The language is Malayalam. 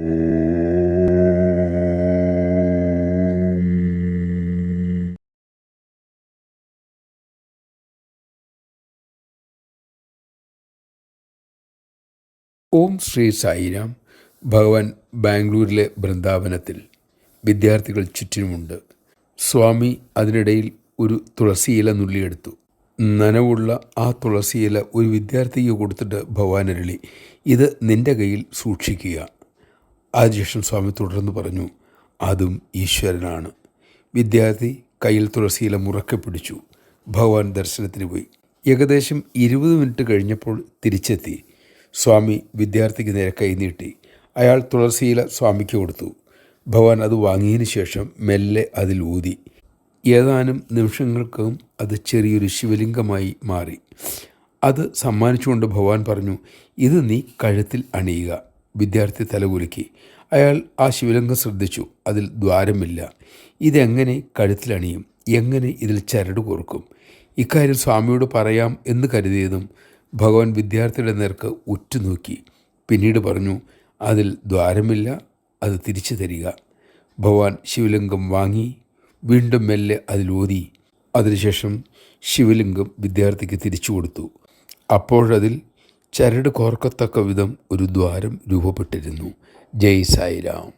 ഓം ശ്രീ സായിരാം ഭഗവാൻ ബാംഗ്ലൂരിലെ ബൃന്ദാവനത്തിൽ വിദ്യാർത്ഥികൾ ചുറ്റിനുമുണ്ട്. സ്വാമി അതിനിടയിൽ ഒരു തുളസിയില നുള്ളിയെടുത്തു. നനവുള്ള ആ തുളസിയില ഒരു വിദ്യാർത്ഥിക്ക് കൊടുത്തിട്ട് ഭഗവാൻ അരളി ഇത് നിന്റെ കയ്യിൽ സൂക്ഷിക്കുക. അതിനുശേഷം സ്വാമി തുടർന്ന് പറഞ്ഞു അതും ഈശ്വരനാണ്. വിദ്യാർത്ഥി കയ്യിൽ തുളസിയില മുറക്കെ പിടിച്ചു. ഭഗവാൻ ദർശനത്തിന് പോയി. ഏകദേശം ഇരുപത് മിനിറ്റ് കഴിഞ്ഞപ്പോൾ തിരിച്ചെത്തി. സ്വാമി വിദ്യാർത്ഥിക്ക് നേരെ കൈനീട്ടി അയാൾ തുളസിയില സ്വാമിക്ക് കൊടുത്തു. ഭഗവാൻ അത് വാങ്ങിയതിന് ശേഷം മെല്ലെ അതിൽ ഊതി. ഏതാനും നിമിഷങ്ങൾക്കും അത് ചെറിയൊരു ശിവലിംഗമായി മാറി. അത് സമ്മാനിച്ചുകൊണ്ട് ഭഗവാൻ പറഞ്ഞു ഇത് നീ കഴുത്തിൽ അണിയുക. വിദ്യാർത്ഥി തലകുലുക്കി. അയാൾ ആ ശിവലിംഗം ശ്രദ്ധിച്ചു. അതിൽ ദ്വാരമില്ല. ഇതെങ്ങനെ കഴുത്തിലണിയും എങ്ങനെ ഇതിൽ ചരട് കോർക്കും? ഇക്കാര്യം സ്വാമിയോട് പറയാം എന്ന് കരുതിയതും ഭഗവാൻ വിദ്യാർത്ഥിയുടെ നേർക്ക് ഉറ്റുനോക്കി. പിന്നീട് പറഞ്ഞു അതിൽ ദ്വാരമില്ല അത് തിരിച്ചു തരിക. ഭഗവാൻ ശിവലിംഗം വാങ്ങി വീണ്ടും മെല്ലെ അതിലോതി അതിനുശേഷം ശിവലിംഗം വിദ്യാർത്ഥിക്ക് തിരിച്ചു കൊടുത്തു. അപ്പോഴതിൽ ചരട് കോർക്കത്തക്ക വിധം ഒരു ദ്വാരം രൂപപ്പെട്ടിരുന്നു. ജയ് സായിരാം.